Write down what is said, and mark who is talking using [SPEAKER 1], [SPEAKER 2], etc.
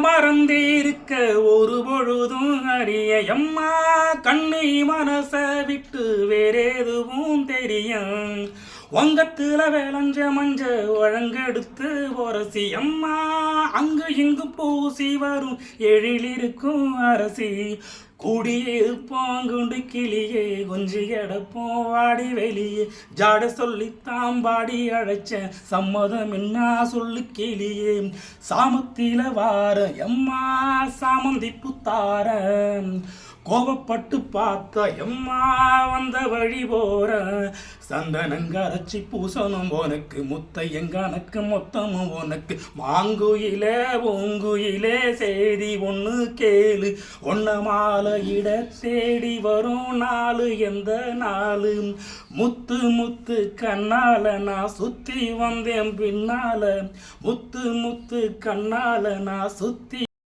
[SPEAKER 1] மறந்திருக்க ஒரு பொழுதும் அறிய எம்மா கண்ணை மனச விட்டு வேறேதுவும் தெரியும். ஒங்கத்துல விளைஞ்ச மஞ்ச ஒழங்கெடுத்து ஒரசி அம்மா அங்கு இங்கு பூசி வரும் எழிலிருக்கும் அரசி. கூடியிருப்போம் குண்டு கிளியே கொஞ்சி கிடப்போம் வாடி வெளியே. ஜாட சொல்லி தாம்பாடி அழைச்ச சம்மதம் என்ன சொல்லு கிளியே. சாமத்தில வார எம்மா சாமந்தி புத்தார கோபப்பட்டு பார்த்த எம்மா வந்த வழி போற சந்தனங்கரைச்சி பூசணும் உனக்கு முத்தை எங்கனக்கு மொத்தமும் உனக்கு. மாங்குயிலே உங்குயிலே செய்தி ஒன்று கேளு. ஒன்ன மாலையிட தேடி வரும் நாலு எந்த நாலு முத்து முத்து கண்ணால நான் சுத்தி வந்தேன் பின்னால. முத்து முத்து கண்ணால நான் சுத்தி